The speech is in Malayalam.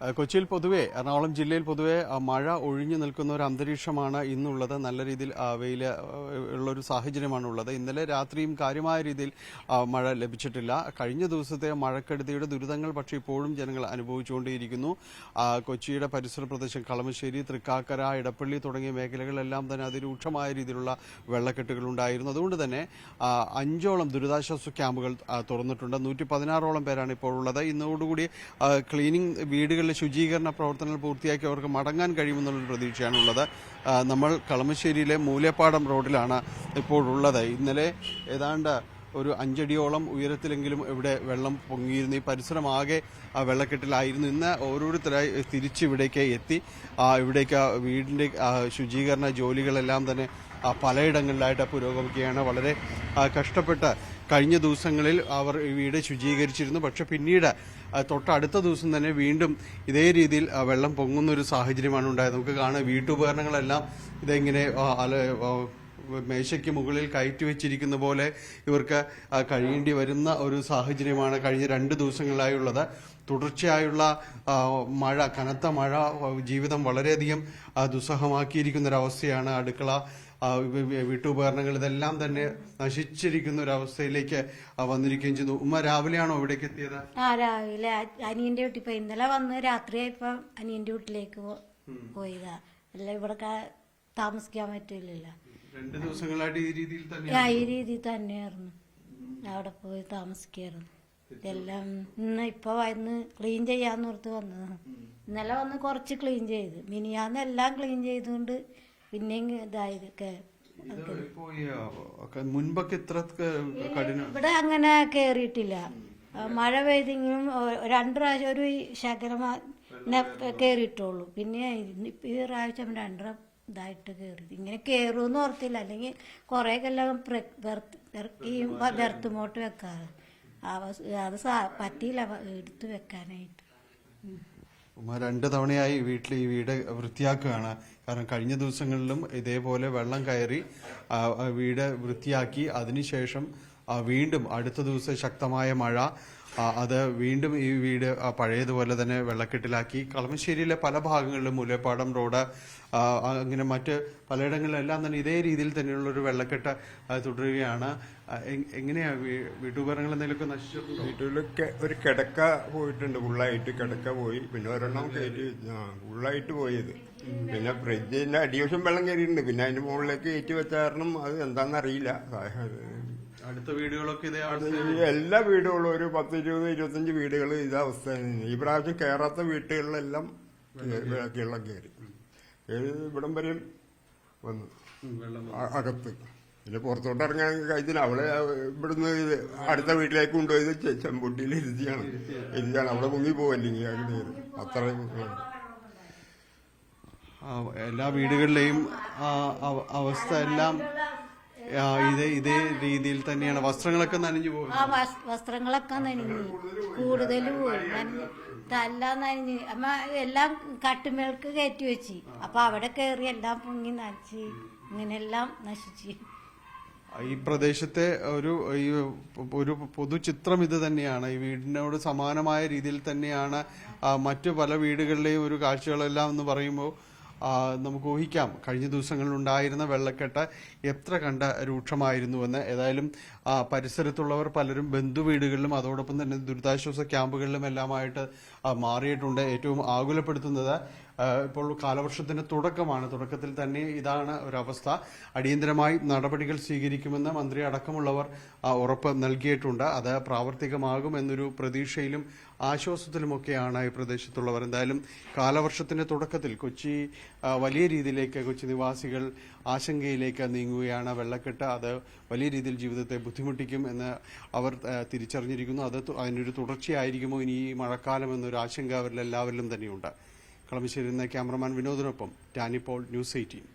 കൊച്ചിയിൽ പൊതുവെ എറണാകുളം ജില്ലയിൽ പൊതുവെ മഴ ഒഴിഞ്ഞു നിൽക്കുന്ന ഒരു അന്തരീക്ഷമാണ് ഇന്നുള്ളത്. നല്ല രീതിയിൽ വെയിൽ ഉള്ളൊരു സാഹചര്യമാണ് ഉള്ളത്. ഇന്നലെ രാത്രിയും കാര്യമായ രീതിയിൽ മഴ ലഭിച്ചിട്ടില്ല. കഴിഞ്ഞ ദിവസത്തെ മഴക്കെടുതിയുടെ ദുരിതങ്ങൾ പക്ഷേ ഇപ്പോഴും ജനങ്ങൾ അനുഭവിച്ചുകൊണ്ടേയിരിക്കുന്നു. കൊച്ചിയുടെ പരിസര പ്രദേശം കളമശ്ശേരി തൃക്കാക്കര ഇടപ്പള്ളി തുടങ്ങിയ മേഖലകളിലെല്ലാം തന്നെ അതിരൂക്ഷമായ രീതിയിലുള്ള വെള്ളക്കെട്ടുകൾ ഉണ്ടായിരുന്നു. അതുകൊണ്ട് തന്നെ അഞ്ചോളം ദുരിതാശ്വാസ ക്യാമ്പുകൾ തുറന്നിട്ടുണ്ട്. നൂറ്റി പതിനാറോളം പേരാണ് ഇപ്പോഴുള്ളത്. ഇന്നോടുകൂടി ക്ലീനിങ് ക്ലീനിംഗ് വീടുകളിലെ ശുചീകരണ പ്രവർത്തനങ്ങൾ പൂർത്തിയാക്കി അവർക്ക് മടങ്ങാൻ കഴിയുമെന്നുള്ളൊരു പ്രതീക്ഷയാണുള്ളത്. നമ്മൾ കളമശ്ശേരിയിലെ മൂലേപ്പാടം റോഡിലാണ് ഇപ്പോഴുള്ളത്. ഇന്നലെ ഏതാണ്ട് ഒരു അഞ്ചടിയോളം ഉയരത്തിലെങ്കിലും ഇവിടെ വെള്ളം പൊങ്ങിയിരുന്നു. ഈ പരിസരം ആ, വെള്ളക്കെട്ടിലായിരുന്നു. ഇന്ന് ഓരോരുത്തരായി തിരിച്ച് ഇവിടേക്ക് എത്തി. ഇവിടേക്ക് ആ, ശുചീകരണ ജോലികളെല്ലാം തന്നെ പലയിടങ്ങളിലായിട്ട് പുരോഗമിക്കുകയാണ്. വളരെ കഷ്ടപ്പെട്ട് കഴിഞ്ഞ ദിവസങ്ങളിൽ അവർ വീട് ശുചീകരിച്ചിരുന്നു. പക്ഷെ പിന്നീട് തൊട്ടടുത്ത ദിവസം തന്നെ വീണ്ടും ഇതേ രീതിയിൽ വെള്ളം പൊങ്ങുന്ന ഒരു സാഹചര്യമാണ് ഉണ്ടായത്. നമുക്ക് കാണാം വീട്ടുപകരണങ്ങളെല്ലാം ഇതെങ്ങനെ മേശയ്ക്ക് മുകളിൽ കയറ്റി വെച്ചിരിക്കുന്ന പോലെ ഇവർക്ക് കഴിയേണ്ടി വരുന്ന ഒരു സാഹചര്യമാണ് കഴിഞ്ഞ രണ്ട് ദിവസങ്ങളിലായുള്ളത് തുടർച്ചയായുള്ള മഴ കനത്ത മഴ ജീവിതം വളരെയധികം ദുസ്സഹമാക്കിയിരിക്കുന്ന ഒരവസ്ഥയാണ് അടുക്കള. വീട്ടുപകരണങ്ങൾ ഇതെല്ലാം തന്നെ നശിച്ചിരിക്കുന്ന ഒരു അവസ്ഥയിലേക്ക് വന്നിരിക്കുകയും ചെയ്തു. ഉമ്മ രാവിലെയാണോ ഇവിടേക്ക് എത്തിയത്? ആ രാവിലെ അനിയന്റെ വീട്ടിൽ പോയി. ഇന്നലെ വന്ന് രാത്രിയായപ്പോ അനിയന്റെ വീട്ടിലേക്ക് പോയതാ. അല്ല ഇവിടെ താമസിക്കാൻ പറ്റില്ലല്ലോ. രണ്ട് ദിവസങ്ങളായിട്ട് ഈ രീതിയിൽ തന്നെ ഈ രീതിയിൽ തന്നെയായിരുന്നു. അവിടെ പോയി താമസിക്കായിരുന്നു. എല്ലാം ഇന്ന് ഇപ്പൊ വന്ന് ക്ലീൻ ചെയ്യാന്ന് ചെയ്യാന്നോർത്ത് വന്നതാണ് ഇന്നലെ വന്ന് കുറച്ച് ക്ലീൻ ചെയ്ത്. മിനിയാന്ന് എല്ലാം ക്ലീൻ ചെയ്തുകൊണ്ട് പിന്നെയും ഇതായതൊക്കെ മുൻപൊക്കെ ഇത്ര ഇവിടെ അങ്ങനെ കേറിയിട്ടില്ല. മഴ പെയ്തെങ്കിലും രണ്ടു പ്രാവശ്യം ഒരു ശകലം കേറിയിട്ടുള്ളൂ. പിന്നെ ഈ പ്രാവശ്യം രണ്ടര ഇതായിട്ട് കയറി ഇങ്ങനെ കേറുമെന്ന് ഓർത്തില്ല. അല്ലെങ്കിൽ കുറേ എല്ലാം ഇറക്കി വെറുത്തുമോട്ട് വെക്കാറ്. അത് പറ്റിയില്ല എടുത്ത് വെക്കാനായിട്ട്. ഉമ്മ രണ്ട് തവണയായി വീട്ടിൽ ഈ വീട് വൃത്തിയാക്കുകയാണ്. കാരണം കഴിഞ്ഞ ദിവസങ്ങളിലും ഇതേപോലെ വെള്ളം കയറി വീട് വൃത്തിയാക്കി. അതിനുശേഷം വീണ്ടും അടുത്ത ദിവസം ശക്തമായ മഴ അത് വീണ്ടും ഈ വീട് പഴയതുപോലെ തന്നെ വെള്ളക്കെട്ടിലാക്കി. കളമശ്ശേരിയിലെ പല ഭാഗങ്ങളിലും മുലപ്പാടം റോഡ് അങ്ങനെ മറ്റ് പലയിടങ്ങളിലെല്ലാം തന്നെ ഇതേ രീതിയിൽ തന്നെയുള്ള ഒരു വെള്ളക്കെട്ട് തുടരുകയാണ്. എങ്ങനെയാ വീട്ടുപകരണങ്ങൾ എന്തെങ്കിലുമൊക്കെ നശിച്ചിട്ടുണ്ടോ? വീട്ടിലൊക്കെ ഒരു കിടക്ക പോയിട്ടുണ്ട് ഫുള്ളായിട്ട് കിടക്ക പോയി. പിന്നെ ഒരെണ്ണം കയറ്റി ഉള്ളായിട്ട് പോയത്. പിന്നെ ഫ്രിഡ്ജിന്റെ അടിവശം വെള്ളം കയറിയിട്ടുണ്ട്. പിന്നെ അതിന്റെ മുകളിലേക്ക് കയറ്റി വെച്ച കാരണം അത് എന്താണെന്നറിയില്ല. അടുത്ത വീടുകളൊക്കെ ഇതേ എല്ലാ വീടുകളും ഒരു പത്ത് ഇരുപത് ഇരുപത്തഞ്ച് വീടുകൾ ഇതേ അവസ്ഥ ഈ പ്രാവശ്യം കയറാത്ത വീട്ടുകളിലെല്ലാം വെള്ളം കയറി. ഇവിടം വരെയും വന്നു. അകത്ത്. പിന്നെ പുറത്തോട്ട് ഇറങ്ങാൻ കഴിഞ്ഞില്ല അവളെ ഇവിടുന്ന് അടുത്ത വീട്ടിലേക്ക് കൊണ്ടുപോയത് ചെമ്പുട്ടിയിൽ ഇരുത്തിയാണ്. ഇരുത്തിയാണ്. അവിടെ മുങ്ങി പോവല്ലെങ്കിൽ അത്രയും എല്ലാ വീടുകളിലെയും അവസ്ഥ എല്ലാം ഇതേ ഇതേ രീതിയിൽ തന്നെയാണ്. വസ്ത്രങ്ങളൊക്കെ നനഞ്ഞു പോകും ആ വസ്- വസ്ത്രങ്ങളൊക്കെ നനഞ്ഞു. കൂടുതൽ പോയി നനഞ്ഞ്. എല്ലാം നനഞ്ഞ്. അമ്മ എല്ലാം കട്ടുമേൾക്ക് കയറ്റി വെച്ച്. അപ്പൊ അവിടെ കയറി എല്ലാം പൊങ്ങി നനച്ച്. ഇങ്ങനെല്ലാം നശിച്ച്. ഈ പ്രദേശത്തെ ഒരു ഈ ഒരു പൊതുചിത്രം ഇത് തന്നെയാണ്. ഈ വീടിനോട് സമാനമായ രീതിയിൽ തന്നെയാണ് ആ, മറ്റു പല വീടുകളിലെയും ഒരു കാഴ്ചകളെല്ലാം എന്ന് പറയുമ്പോൾ നമുക്ക് ഊഹിക്കാം. കഴിഞ്ഞ ദിവസങ്ങളിൽ ഉണ്ടായിരുന്ന വെള്ളക്കെട്ട് എത്ര കണ്ട രൂക്ഷമായിരുന്നുവെന്ന്. ഏതായാലും പരിസരത്തുള്ളവർ പലരും ബന്ധുവീടുകളിലും അതോടൊപ്പം തന്നെ ദുരിതാശ്വാസ ക്യാമ്പുകളിലും എല്ലാമായിട്ട് മാറിയിട്ടുണ്ട്. ഏറ്റവും ആകുലപ്പെടുത്തുന്നത് ഇപ്പോൾ കാലവർഷത്തിന്റെ തുടക്കമാണ്. തുടക്കത്തിൽ തന്നെ ഇതാണ് ഒരവസ്ഥ. അടിയന്തരമായി നടപടികൾ സ്വീകരിക്കുമെന്ന് മന്ത്രി അടക്കമുള്ളവർ ഉറപ്പ് നൽകിയിട്ടുണ്ട്. അത് പ്രാവർത്തികമാകും എന്നൊരു പ്രതീക്ഷയിലും ആശ്വാസത്തിലുമൊക്കെയാണ് ഈ പ്രദേശത്തുള്ളവർ. എന്തായാലും കാലവർഷത്തിന്റെ തുടക്കത്തിൽ കൊച്ചി വലിയ രീതിയിലേക്ക് കൊച്ചി നിവാസികൾ ആശങ്കയിലേക്ക് നീങ്ങുകയാണ്. വെള്ളക്കെട്ട് അത് വലിയ രീതിയിൽ ജീവിതത്തെ ബുദ്ധിമുട്ടിക്കും എന്ന് അവർ തിരിച്ചറിഞ്ഞിരിക്കുന്നു. അത് അതിനൊരു തുടർച്ചയായിരിക്കുമോ? ഇനി ഈ മഴക്കാലം എന്നൊരു ആശങ്ക അവരിൽ എല്ലാവരിലും തന്നെയുണ്ട്. കളമശ്ശേരിയിൽ നിന്ന് ക്യാമറമാൻ വിനോദിനൊപ്പം ടാനിപ്പോൾ ന്യൂസ് എയ്റ്റീൻ.